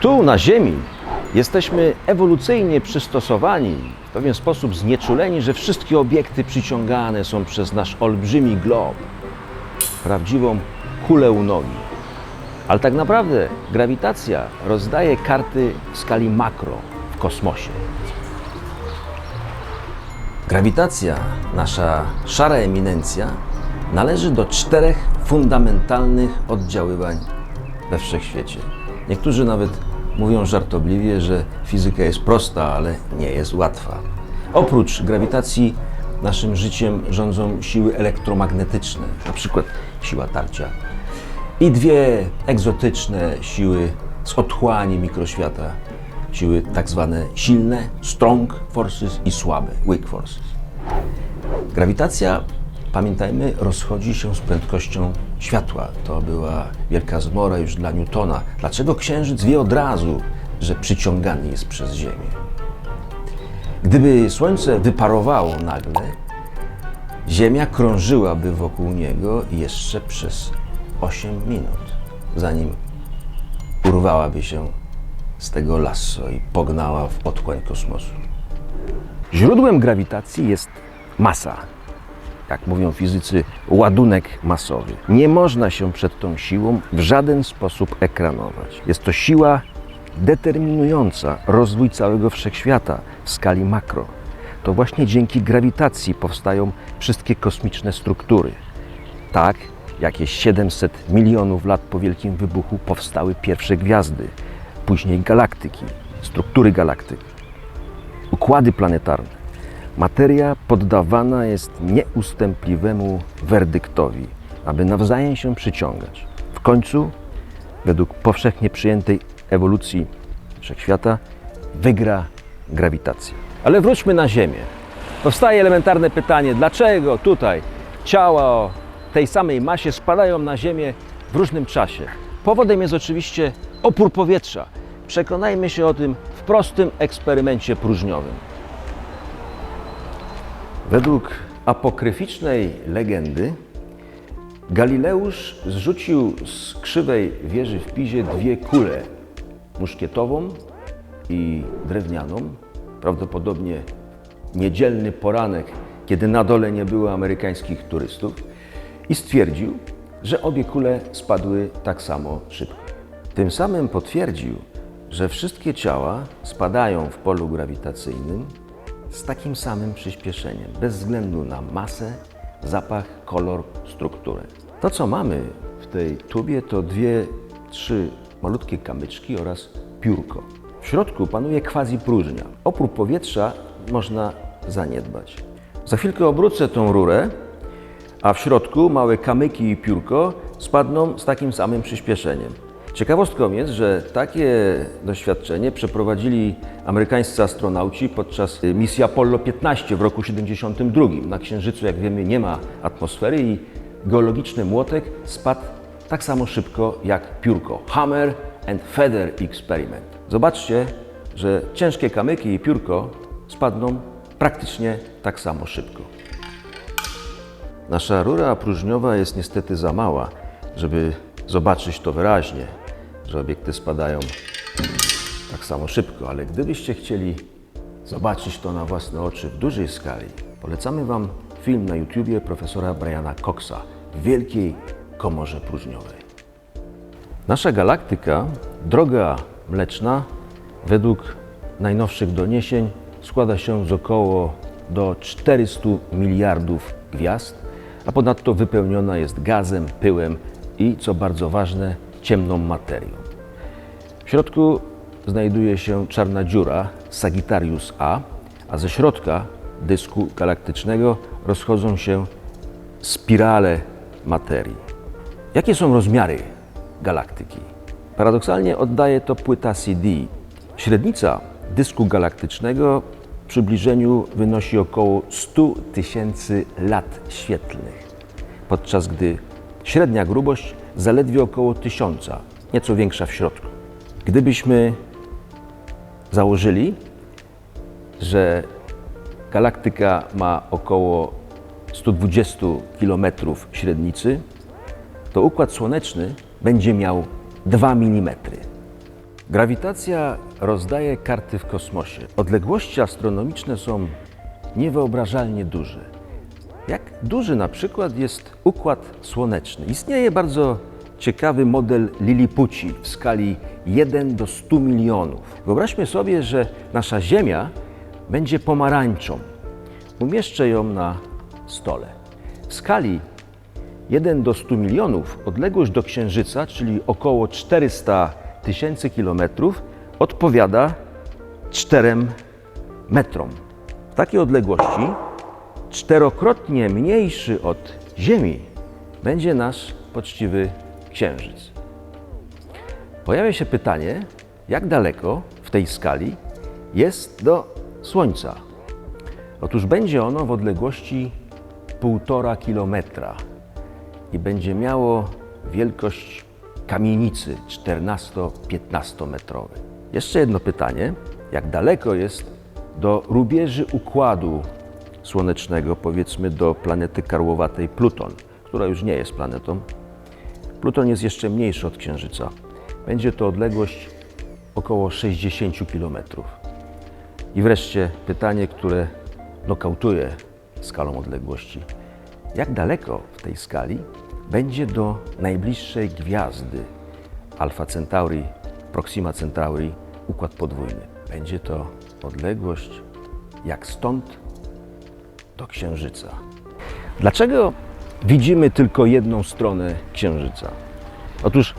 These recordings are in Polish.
Tu na Ziemi jesteśmy ewolucyjnie przystosowani, w pewien sposób znieczuleni, że wszystkie obiekty przyciągane są przez nasz olbrzymi glob, prawdziwą kulę u nogi. Ale tak naprawdę grawitacja rozdaje karty w skali makro w kosmosie. Grawitacja, nasza szara eminencja, należy do czterech fundamentalnych oddziaływań we wszechświecie. Niektórzy nawet mówią żartobliwie, że fizyka jest prosta, ale nie jest łatwa. Oprócz grawitacji naszym życiem rządzą siły elektromagnetyczne, na przykład siła tarcia i dwie egzotyczne siły z otchłani mikroświata, siły tak zwane silne, strong forces i słabe, weak forces. Grawitacja, pamiętajmy, rozchodzi się z prędkością światła. To była wielka zmora już dla Newtona. Dlaczego Księżyc wie od razu, że przyciągany jest przez Ziemię? Gdyby Słońce wyparowało nagle, Ziemia krążyłaby wokół niego jeszcze przez 8 minut, zanim urwałaby się z tego lasso i pognała w otchłań kosmosu. Źródłem grawitacji jest masa. Jak mówią fizycy, ładunek masowy. Nie można się przed tą siłą w żaden sposób ekranować. Jest to siła determinująca rozwój całego wszechświata w skali makro. To właśnie dzięki grawitacji powstają wszystkie kosmiczne struktury. Tak, jakieś 700 milionów lat po Wielkim Wybuchu powstały pierwsze gwiazdy, później galaktyki, struktury galaktyk, układy planetarne. Materia poddawana jest nieustępliwemu werdyktowi, aby nawzajem się przyciągać. W końcu, według powszechnie przyjętej ewolucji wszechświata, wygra grawitacja. Ale wróćmy na Ziemię. Powstaje elementarne pytanie, dlaczego tutaj ciała o tej samej masie spadają na Ziemię w różnym czasie? Powodem jest oczywiście opór powietrza. Przekonajmy się o tym w prostym eksperymencie próżniowym. Według apokryficznej legendy Galileusz zrzucił z krzywej wieży w Pizie dwie kule, muszkietową i drewnianą, prawdopodobnie niedzielny poranek, kiedy na dole nie było amerykańskich turystów i stwierdził, że obie kule spadły tak samo szybko. Tym samym potwierdził, że wszystkie ciała spadają w polu grawitacyjnym z takim samym przyspieszeniem, bez względu na masę, zapach, kolor, strukturę. To, co mamy w tej tubie, to dwie, trzy malutkie kamyczki oraz piórko. W środku panuje quasi próżnia. Oprócz powietrza można zaniedbać. Za chwilkę obrócę tą rurę, a w środku małe kamyki i piórko spadną z takim samym przyspieszeniem. Ciekawostką jest, że takie doświadczenie przeprowadzili amerykańscy astronauci podczas y, misji Apollo 15 w roku 72. Na Księżycu, jak wiemy, nie ma atmosfery i geologiczny młotek spadł tak samo szybko jak piórko. Hammer and feather experiment. Zobaczcie, że ciężkie kamyki i piórko spadną praktycznie tak samo szybko. Nasza rura próżniowa jest niestety za mała, żeby zobaczyć to wyraźnie, że obiekty spadają tak samo szybko, ale gdybyście chcieli zobaczyć to na własne oczy w dużej skali, polecamy Wam film na YouTubie profesora Briana Coxa w wielkiej komorze próżniowej. Nasza galaktyka, droga mleczna, według najnowszych doniesień składa się z około do 400 miliardów gwiazd, a ponadto wypełniona jest gazem, pyłem i, co bardzo ważne, ciemną materią. W środku znajduje się czarna dziura Sagittarius A, a ze środka dysku galaktycznego rozchodzą się spirale materii. Jakie są rozmiary galaktyki? Paradoksalnie oddaje to płyta CD. Średnica dysku galaktycznego w przybliżeniu wynosi około 100 tysięcy lat świetlnych, podczas gdy średnia grubość zaledwie około 1000, nieco większa w środku. Gdybyśmy założyli, że galaktyka ma około 120 km średnicy, to układ słoneczny będzie miał 2 mm. Grawitacja rozdaje karty w kosmosie. Odległości astronomiczne są niewyobrażalnie duże. Jak duży na przykład jest Układ Słoneczny? Istnieje bardzo ciekawy model Lilipuci w skali 1 do 100 milionów. Wyobraźmy sobie, że nasza Ziemia będzie pomarańczą. Umieszczę ją na stole. W skali 1 do 100 milionów odległość do Księżyca, czyli około 400 tysięcy kilometrów, odpowiada 4 metrom. W takiej odległości czterokrotnie mniejszy od Ziemi będzie nasz poczciwy Księżyc. Pojawia się pytanie, jak daleko w tej skali jest do Słońca. Otóż będzie ono w odległości 1,5 kilometra i będzie miało wielkość kamienicy 14-15 metrowej. Jeszcze jedno pytanie, jak daleko jest do rubieży układu słonecznego, powiedzmy do planety karłowatej Pluton, która już nie jest planetą. Pluton jest jeszcze mniejszy od Księżyca. Będzie to odległość około 60 km. I wreszcie pytanie, które nokautuje skalą odległości. Jak daleko w tej skali będzie do najbliższej gwiazdy Alfa Centauri, Proxima Centauri, układ podwójny? Będzie to odległość jak stąd do Księżyca. Dlaczego widzimy tylko jedną stronę Księżyca? Otóż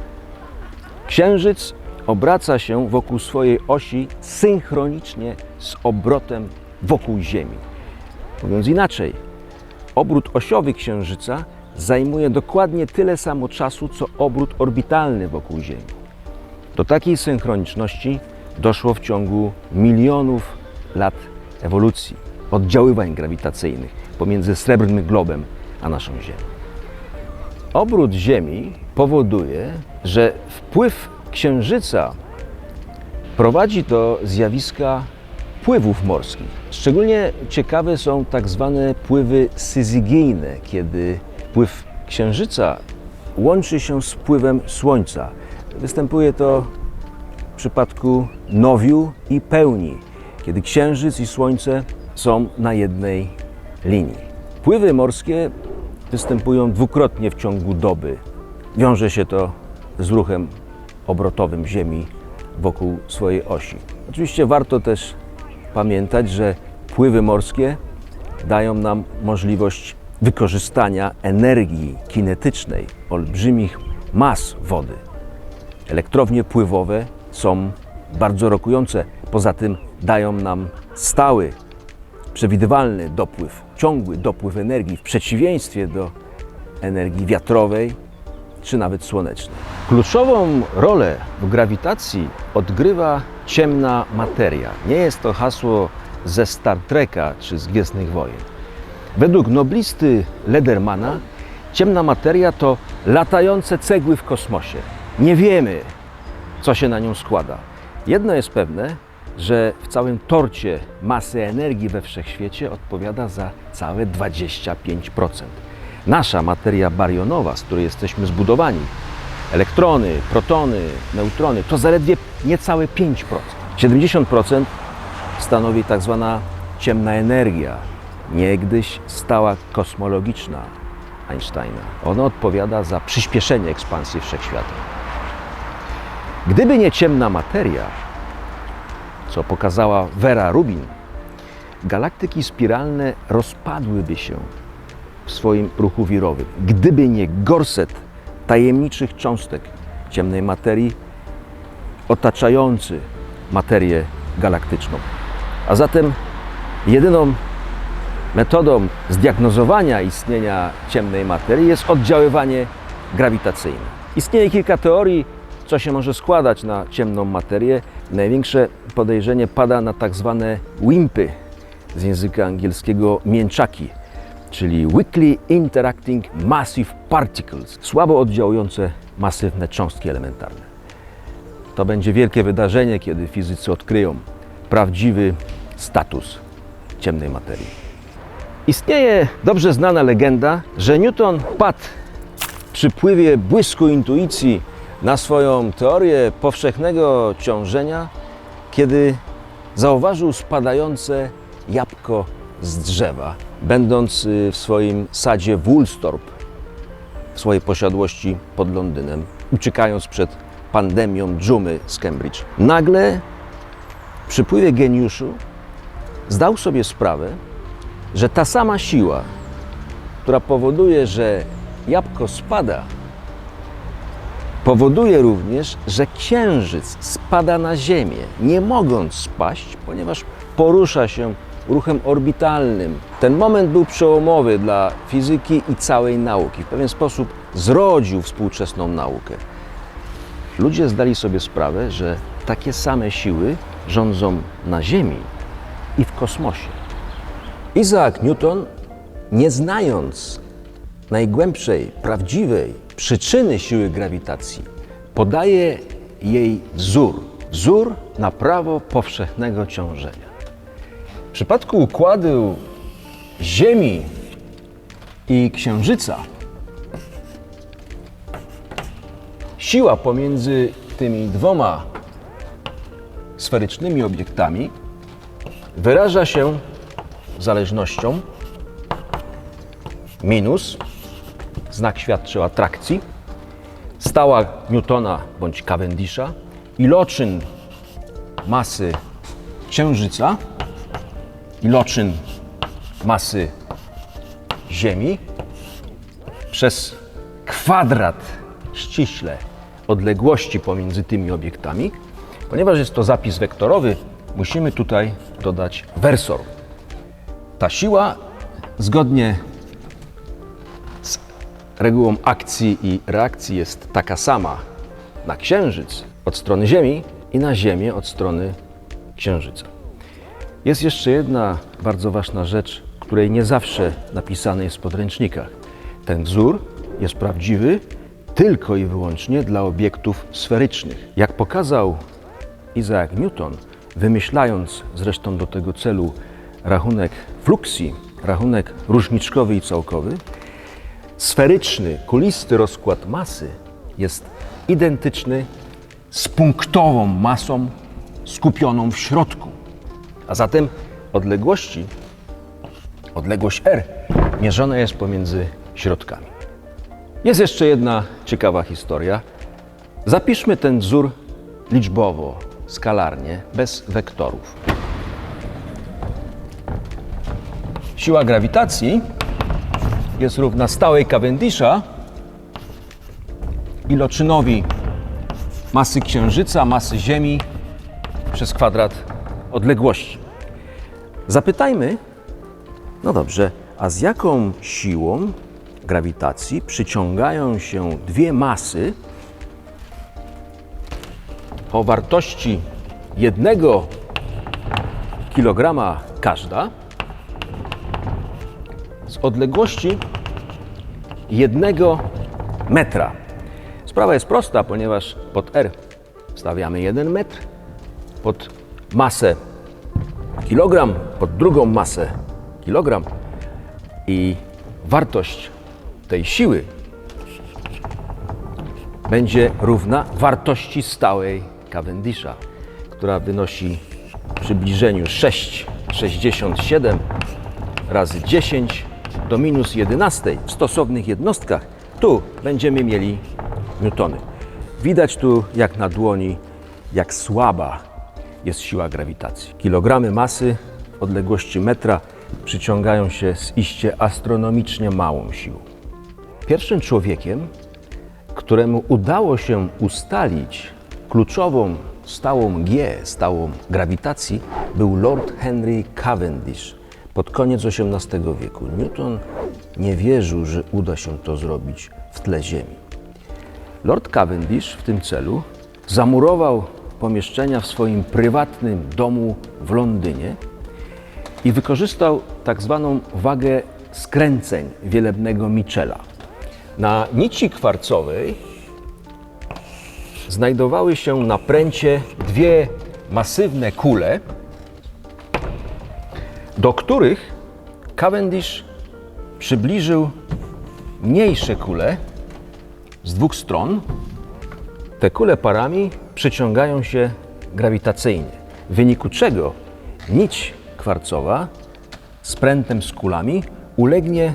Księżyc obraca się wokół swojej osi synchronicznie z obrotem wokół Ziemi. Mówiąc inaczej, obrót osiowy Księżyca zajmuje dokładnie tyle samo czasu, co obrót orbitalny wokół Ziemi. Do takiej synchroniczności doszło w ciągu milionów lat ewolucji, oddziaływań grawitacyjnych pomiędzy srebrnym globem a naszą Ziemią. Obrót Ziemi powoduje, że wpływ Księżyca prowadzi do zjawiska pływów morskich. Szczególnie ciekawe są tak zwane pływy syzygijne, kiedy pływ Księżyca łączy się z pływem Słońca. Występuje to w przypadku nowiu i pełni, kiedy Księżyc i Słońce są na jednej linii. Pływy morskie występują dwukrotnie w ciągu doby. Wiąże się to z ruchem obrotowym Ziemi wokół swojej osi. Oczywiście warto też pamiętać, że pływy morskie dają nam możliwość wykorzystania energii kinetycznej olbrzymich mas wody. Elektrownie pływowe są bardzo rokujące. Poza tym dają nam stały, przewidywalny dopływ, ciągły dopływ energii w przeciwieństwie do energii wiatrowej czy nawet słonecznej. Kluczową rolę w grawitacji odgrywa ciemna materia. Nie jest to hasło ze Star Treka czy z Gwiezdnych Wojen. Według noblisty Ledermana ciemna materia to latające cegły w kosmosie. Nie wiemy, co się na nią składa. Jedno jest pewne, że w całym torcie masy energii we wszechświecie odpowiada za całe 25%. Nasza materia barionowa, z której jesteśmy zbudowani, elektrony, protony, neutrony, to zaledwie niecałe 5%. 70% stanowi tak zwana ciemna energia, niegdyś stała kosmologiczna Einsteina. Ona odpowiada za przyspieszenie ekspansji wszechświata. Gdyby nie ciemna materia, co pokazała Vera Rubin, galaktyki spiralne rozpadłyby się w swoim ruchu wirowym. Gdyby nie gorset tajemniczych cząstek ciemnej materii otaczający materię galaktyczną. A zatem jedyną metodą zdiagnozowania istnienia ciemnej materii jest oddziaływanie grawitacyjne. Istnieje kilka teorii, co się może składać na ciemną materię. Największe podejrzenie pada na tak zwane wimpy z języka angielskiego mięczaki, czyli Weakly Interacting Massive Particles, słabo oddziałujące masywne cząstki elementarne. To będzie wielkie wydarzenie, kiedy fizycy odkryją prawdziwy status ciemnej materii. Istnieje dobrze znana legenda, że Newton padł przy pływie błysku intuicji na swoją teorię powszechnego ciążenia, kiedy zauważył spadające jabłko z drzewa, będąc y, w swoim sadzie Woolstorp, w swojej posiadłości pod Londynem, uciekając przed pandemią dżumy z Cambridge. Nagle przypływie geniuszu zdał sobie sprawę, że ta sama siła, która powoduje, że jabłko spada, powoduje również, że księżyc spada na Ziemię, nie mogąc spaść, ponieważ porusza się ruchem orbitalnym. Ten moment był przełomowy dla fizyki i całej nauki. W pewien sposób zrodził współczesną naukę. Ludzie zdali sobie sprawę, że takie same siły rządzą na Ziemi i w kosmosie. Isaac Newton, nie znając najgłębszej, prawdziwej przyczyny siły grawitacji, podaje jej wzór. Wzór na prawo powszechnego ciążenia. W przypadku układu Ziemi i Księżyca siła pomiędzy tymi dwoma sferycznymi obiektami wyraża się zależnością minus, znak świadczy o atrakcji, stała Newtona bądź Cavendisha, iloczyn masy Księżyca, iloczyn masy Ziemi przez kwadrat ściśle odległości pomiędzy tymi obiektami. Ponieważ jest to zapis wektorowy, musimy tutaj dodać wersor. Ta siła, zgodnie regułą akcji i reakcji, jest taka sama na Księżyc od strony Ziemi i na Ziemię od strony Księżyca. Jest jeszcze jedna bardzo ważna rzecz, której nie zawsze napisane jest w podręcznikach. Ten wzór jest prawdziwy tylko i wyłącznie dla obiektów sferycznych. Jak pokazał Isaac Newton, wymyślając zresztą do tego celu rachunek fluksji, rachunek różniczkowy i całkowy, sferyczny, kulisty rozkład masy jest identyczny z punktową masą skupioną w środku. A zatem odległości, odległość r mierzona jest pomiędzy środkami. Jest jeszcze jedna ciekawa historia. Zapiszmy ten wzór liczbowo, skalarnie, bez wektorów. Siła grawitacji jest równa stałej Cavendisha iloczynowi masy Księżyca, masy Ziemi przez kwadrat odległości. Zapytajmy, no dobrze, a z jaką siłą grawitacji przyciągają się dwie masy o wartości jednego kilograma każda z odległości jednego metra. Sprawa jest prosta, ponieważ pod R stawiamy 1 metr, pod masę kilogram, pod drugą masę kilogram i wartość tej siły będzie równa wartości stałej Cavendisha, która wynosi w przybliżeniu 6,67 razy 10 do minus 11 w stosownych jednostkach. Tu będziemy mieli newtony. Widać tu jak na dłoni, jak słaba jest siła grawitacji. Kilogramy masy w odległości metra przyciągają się z iście astronomicznie małą siłą. Pierwszym człowiekiem, któremu udało się ustalić kluczową stałą G, stałą grawitacji, był Lord Henry Cavendish pod koniec XVIII wieku. Newton nie wierzył, że uda się to zrobić w tle Ziemi. Lord Cavendish w tym celu zamurował pomieszczenia w swoim prywatnym domu w Londynie i wykorzystał tak zwaną wagę skręceń wielebnego Michela. Na nici kwarcowej znajdowały się na pręcie dwie masywne kule, do których Cavendish przybliżył mniejsze kule z dwóch stron Te kule parami przyciągają się grawitacyjnie, w wyniku czego nić kwarcowa z prętem z kulami ulegnie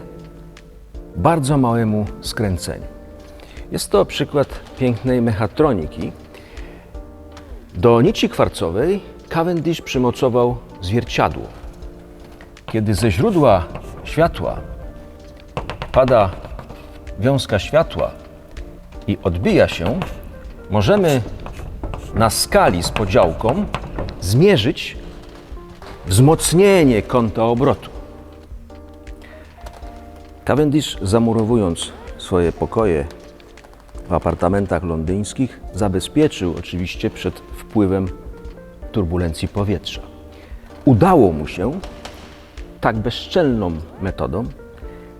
bardzo małemu skręceniu. Jest to przykład pięknej mechatroniki. Do nici kwarcowej Cavendish przymocował zwierciadło. Kiedy ze źródła światła pada wiązka światła i odbija się, możemy na skali z podziałką zmierzyć wzmocnienie kąta obrotu. Cavendish, zamurowując swoje pokoje w apartamentach londyńskich, zabezpieczył oczywiście przed wpływem turbulencji powietrza. Udało mu się tak bezczelną metodą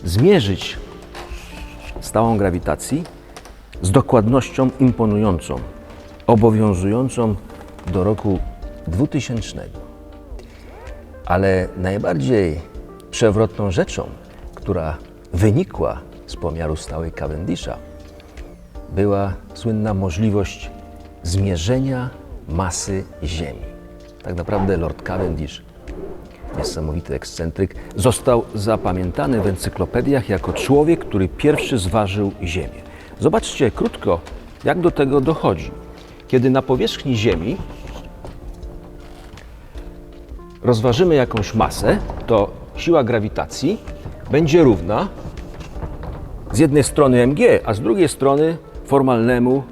zmierzyć stałą grawitacji z dokładnością imponującą, obowiązującą do roku 2000. Ale najbardziej przewrotną rzeczą, która wynikła z pomiaru stałej Cavendisha, była słynna możliwość zmierzenia masy Ziemi. Tak naprawdę Lord Cavendish, niesamowity ekscentryk, został zapamiętany w encyklopediach jako człowiek, który pierwszy zważył Ziemię. Zobaczcie krótko, jak do tego dochodzi. Kiedy na powierzchni Ziemi rozważymy jakąś masę, to siła grawitacji będzie równa z jednej strony mg, a z drugiej strony formalnemu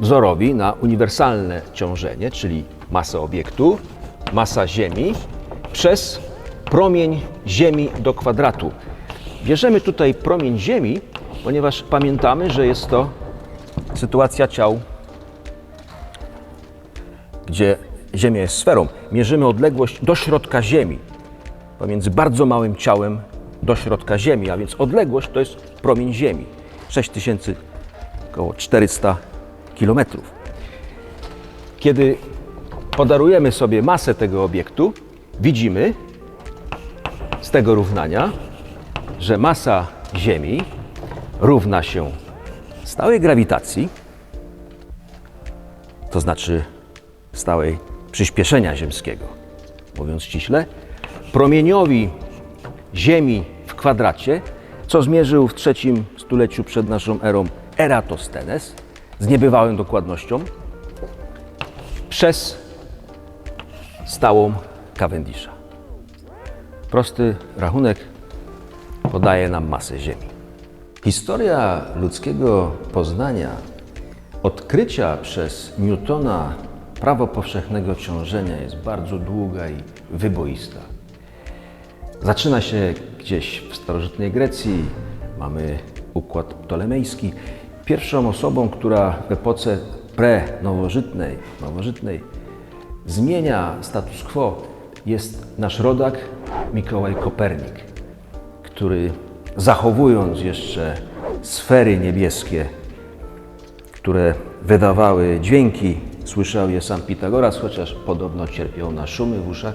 wzorowi na uniwersalne ciążenie, czyli masę obiektu, masa Ziemi przez promień Ziemi do kwadratu. Bierzemy tutaj promień Ziemi, ponieważ pamiętamy, że jest to sytuacja ciał, gdzie Ziemia jest sferą. Mierzymy odległość do środka Ziemi, pomiędzy bardzo małym ciałem do środka Ziemi, a więc odległość to jest promień Ziemi. 6000, około 400 kilometrów. Kiedy podarujemy sobie masę tego obiektu, widzimy z tego równania, że masa Ziemi równa się stałej grawitacji, to znaczy stałej przyspieszenia ziemskiego, mówiąc ściśle, promieniowi Ziemi w kwadracie, co zmierzył w trzecim stuleciu przed naszą erą Eratosthenes z niebywałą dokładnością przez stałą Cavendisha. Prosty rachunek podaje nam masę Ziemi. Historia ludzkiego poznania, odkrycia przez Newtona prawo powszechnego ciążenia jest bardzo długa i wyboista. Zaczyna się gdzieś w starożytnej Grecji, mamy układ ptolemejski. Pierwszą osobą, która w epoce pre-nowożytnej nowożytnej, zmienia status quo, jest nasz rodak Mikołaj Kopernik, który zachowując jeszcze sfery niebieskie, które wydawały dźwięki, słyszał je sam Pitagoras, chociaż podobno cierpiał na szumy w uszach,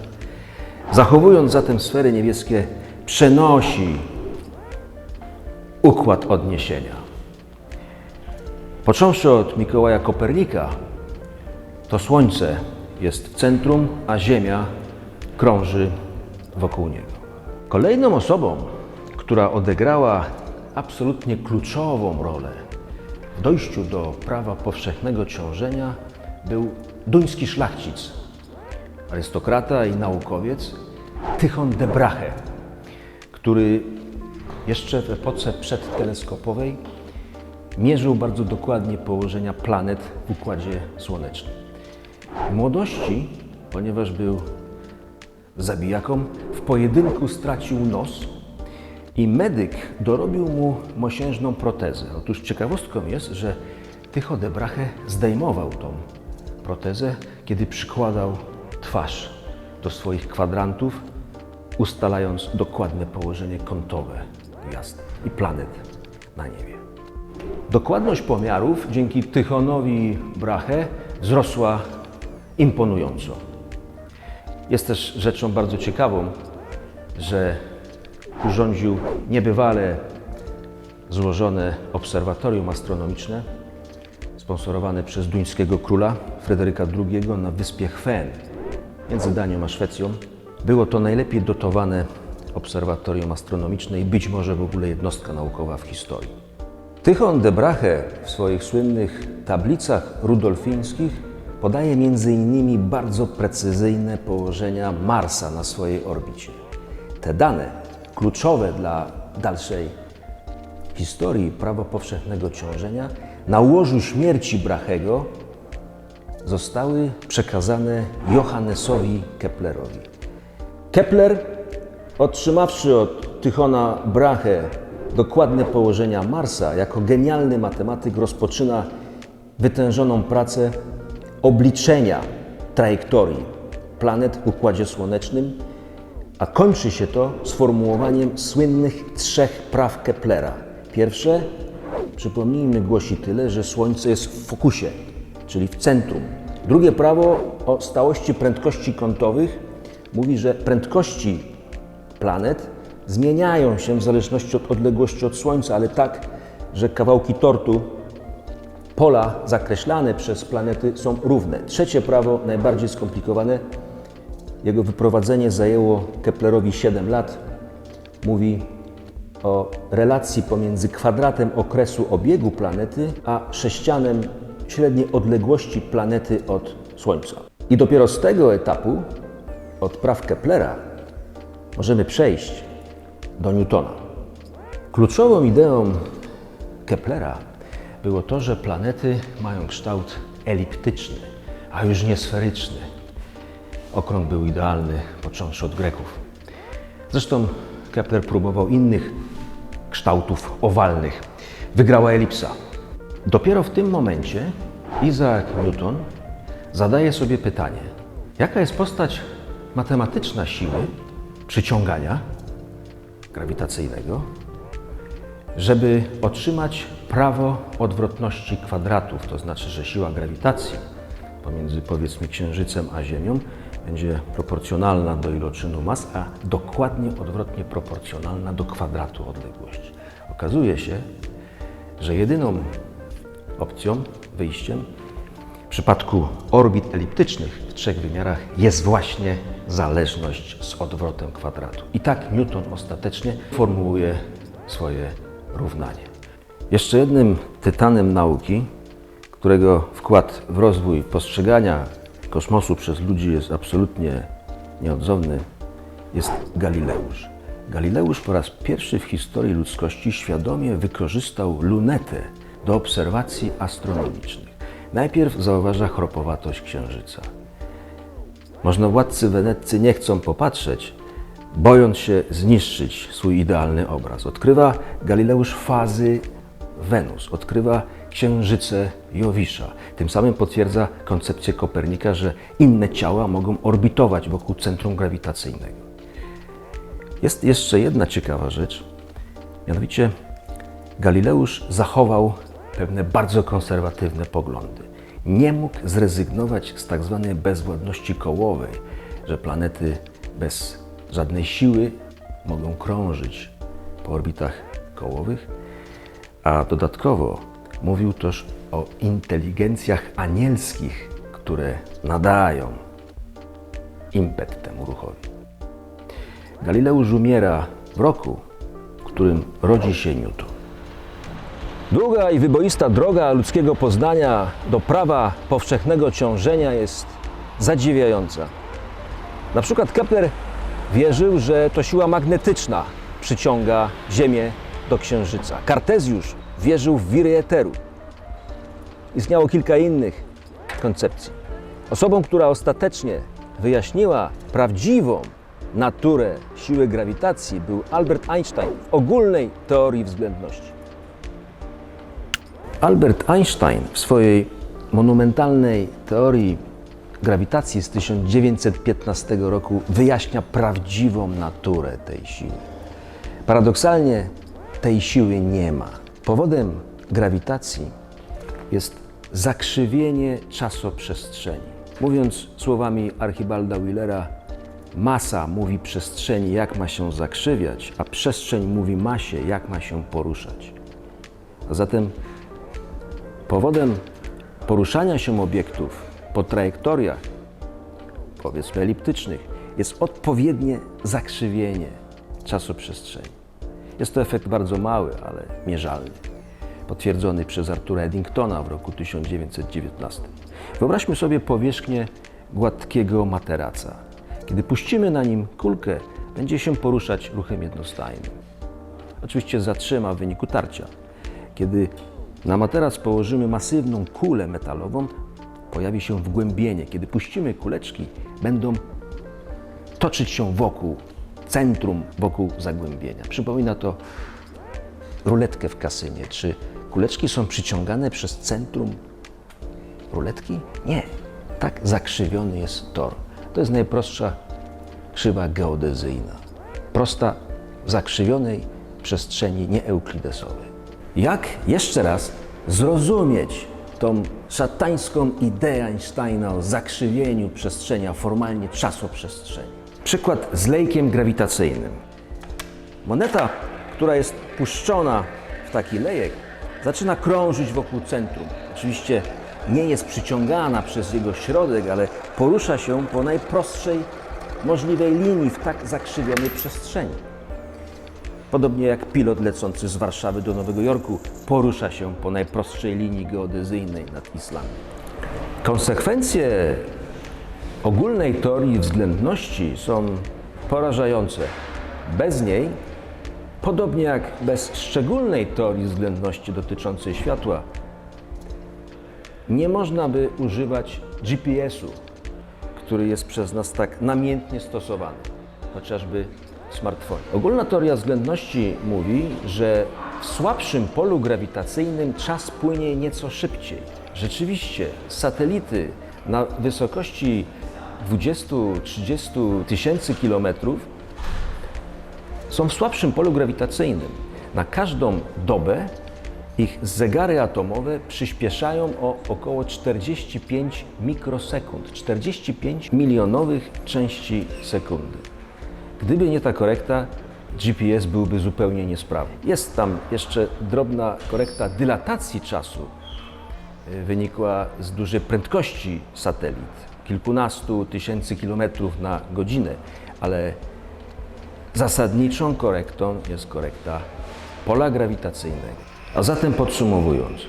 Zachowując zatem sfery niebieskie, przenosi układ odniesienia. Począwszy od Mikołaja Kopernika, to Słońce jest w centrum, a Ziemia krąży wokół niego. Kolejną osobą, która odegrała absolutnie kluczową rolę w dojściu do prawa powszechnego ciążenia, był duński szlachcic, arystokrata i naukowiec Tychon de Brahe, który jeszcze w epoce przedteleskopowej mierzył bardzo dokładnie położenia planet w Układzie Słonecznym. Młodości, ponieważ był zabijaką, w pojedynku stracił nos i medyk dorobił mu mosiężną protezę. Otóż ciekawostką jest, że Tycho de Brahe zdejmował tą protezę, kiedy przykładał twarz do swoich kwadrantów, ustalając dokładne położenie kątowe gwiazd i planet na niebie. Dokładność pomiarów dzięki Tychonowi Brahe wzrosła imponująco. Jest też rzeczą bardzo ciekawą, że urządził niebywale złożone obserwatorium astronomiczne sponsorowane przez duńskiego króla Fryderyka II na wyspie Hven między Danią a Szwecją. Było to najlepiej dotowane obserwatorium astronomiczne i być może w ogóle jednostka naukowa w historii. Tychon de Brahe w swoich słynnych tablicach rudolfińskich podaje m.in. bardzo precyzyjne położenia Marsa na swojej orbicie. Te dane, kluczowe dla dalszej historii prawa powszechnego ciążenia, na łożu śmierci Brachego zostały przekazane Johannesowi Keplerowi. Kepler, otrzymawszy od Tychona Brahe dokładne położenia Marsa, jako genialny matematyk rozpoczyna wytężoną pracę obliczenia trajektorii planet w Układzie Słonecznym, a kończy się to sformułowaniem słynnych trzech praw Keplera. Pierwsze, przypomnijmy, głosi tyle, że Słońce jest w fokusie, czyli w centrum. Drugie prawo o stałości prędkości kątowych mówi, że prędkości planet zmieniają się w zależności od odległości od Słońca, ale tak, że kawałki tortu, pola zakreślane przez planety są równe. Trzecie prawo, najbardziej skomplikowane, jego wyprowadzenie zajęło Keplerowi 7 lat. Mówi o relacji pomiędzy kwadratem okresu obiegu planety a sześcianem średniej odległości planety od Słońca. I dopiero z tego etapu, od praw Keplera, możemy przejść do Newtona. Kluczową ideą Keplera było to, że planety mają kształt eliptyczny, a już nie sferyczny. Okrąg był idealny, począwszy od Greków. Zresztą Kepler próbował innych kształtów owalnych. Wygrała elipsa. Dopiero w tym momencie Isaac Newton zadaje sobie pytanie, jaka jest postać matematyczna siły przyciągania grawitacyjnego, żeby otrzymać prawo odwrotności kwadratów, to znaczy, że siła grawitacji pomiędzy powiedzmy Księżycem a Ziemią będzie proporcjonalna do iloczynu mas, a dokładnie odwrotnie proporcjonalna do kwadratu odległości. Okazuje się, że jedyną opcją, wyjściem w przypadku orbit eliptycznych w trzech wymiarach jest właśnie zależność z odwrotem kwadratu. I tak Newton ostatecznie formułuje swoje równanie. Jeszcze jednym tytanem nauki, którego wkład w rozwój postrzegania kosmosu przez ludzi jest absolutnie nieodzowny, jest Galileusz. Galileusz po raz pierwszy w historii ludzkości świadomie wykorzystał lunetę do obserwacji astronomicznych. Najpierw zauważa chropowatość Księżyca. Można władcy weneccy nie chcą popatrzeć, bojąc się zniszczyć swój idealny obraz. Odkrywa Galileusz fazy Wenus, odkrywa księżyce Jowisza. Tym samym potwierdza koncepcję Kopernika, że inne ciała mogą orbitować wokół centrum grawitacyjnego. Jest jeszcze jedna ciekawa rzecz, mianowicie Galileusz zachował pewne bardzo konserwatywne poglądy. Nie mógł zrezygnować z tak zwanej bezwładności kołowej, że planety bez żadnej siły mogą krążyć po orbitach kołowych, a dodatkowo mówił też o inteligencjach anielskich, które nadają impet temu ruchowi. Galileusz umiera w roku, w którym rodzi się Newton. Długa i wyboista droga ludzkiego poznania do prawa powszechnego ciążenia jest zadziwiająca. Na przykład Kepler wierzył, że to siła magnetyczna przyciąga Ziemię do Księżyca. Kartezjusz wierzył w wiry eteru. Istniało kilka innych koncepcji. Osobą, która ostatecznie wyjaśniła prawdziwą naturę siły grawitacji, był Albert Einstein w ogólnej teorii względności. Albert Einstein w swojej monumentalnej teorii grawitacji z 1915 roku wyjaśnia prawdziwą naturę tej siły. Paradoksalnie tej siły nie ma. Powodem grawitacji jest zakrzywienie czasoprzestrzeni. Mówiąc słowami Archibalda Willera, masa mówi przestrzeni, jak ma się zakrzywiać, a przestrzeń mówi masie, jak ma się poruszać. A zatem powodem poruszania się obiektów po trajektoriach, powiedzmy eliptycznych, jest odpowiednie zakrzywienie czasoprzestrzeni. Jest to efekt bardzo mały, ale mierzalny, potwierdzony przez Artura Eddingtona w roku 1919. Wyobraźmy sobie powierzchnię gładkiego materaca. Kiedy puścimy na nim kulkę, będzie się poruszać ruchem jednostajnym. Oczywiście zatrzyma w wyniku tarcia. Kiedy na materac położymy masywną kulę metalową, pojawi się wgłębienie. Kiedy puścimy kuleczki, będą toczyć się wokół centrum, wokół zagłębienia. Przypomina to ruletkę w kasynie. Czy kuleczki są przyciągane przez centrum ruletki? Nie. Tak zakrzywiony jest tor. To jest najprostsza krzywa geodezyjna. Prosta w zakrzywionej przestrzeni nieeuklidesowej. Jak jeszcze raz zrozumieć tą szatańską ideę Einsteina o zakrzywieniu przestrzenia, formalnie czasoprzestrzeni? Przykład z lejkiem grawitacyjnym. Moneta, która jest puszczona w taki lejek, zaczyna krążyć wokół centrum. Oczywiście nie jest przyciągana przez jego środek, ale porusza się po najprostszej możliwej linii w tak zakrzywionej przestrzeni. Podobnie jak pilot lecący z Warszawy do Nowego Jorku porusza się po najprostszej linii geodezyjnej nad Islandią. Konsekwencje ogólnej teorii względności są porażające. Bez niej, podobnie jak bez szczególnej teorii względności dotyczącej światła, nie można by używać GPS-u, który jest przez nas tak namiętnie stosowany, chociażby w smartfonie. Ogólna teoria względności mówi, że w słabszym polu grawitacyjnym czas płynie nieco szybciej. Rzeczywiście, satelity na wysokości 20-30 tysięcy kilometrów są w słabszym polu grawitacyjnym. Na każdą dobę ich zegary atomowe przyspieszają o około 45 mikrosekund, 45 milionowych części sekundy. Gdyby nie ta korekta, GPS byłby zupełnie niesprawny. Jest tam jeszcze drobna korekta dylatacji czasu, y, wynikła z dużej prędkości satelit, kilkunastu tysięcy kilometrów na godzinę, ale zasadniczą korektą jest korekta pola grawitacyjnego. A zatem podsumowując,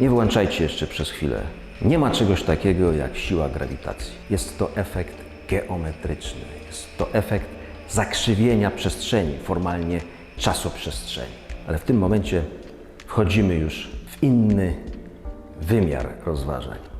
nie wyłączajcie jeszcze przez chwilę. Nie ma czegoś takiego jak siła grawitacji. Jest to efekt geometryczny, jest to efekt zakrzywienia przestrzeni, formalnie czasoprzestrzeni. Ale w tym momencie wchodzimy już w inny wymiar rozważań.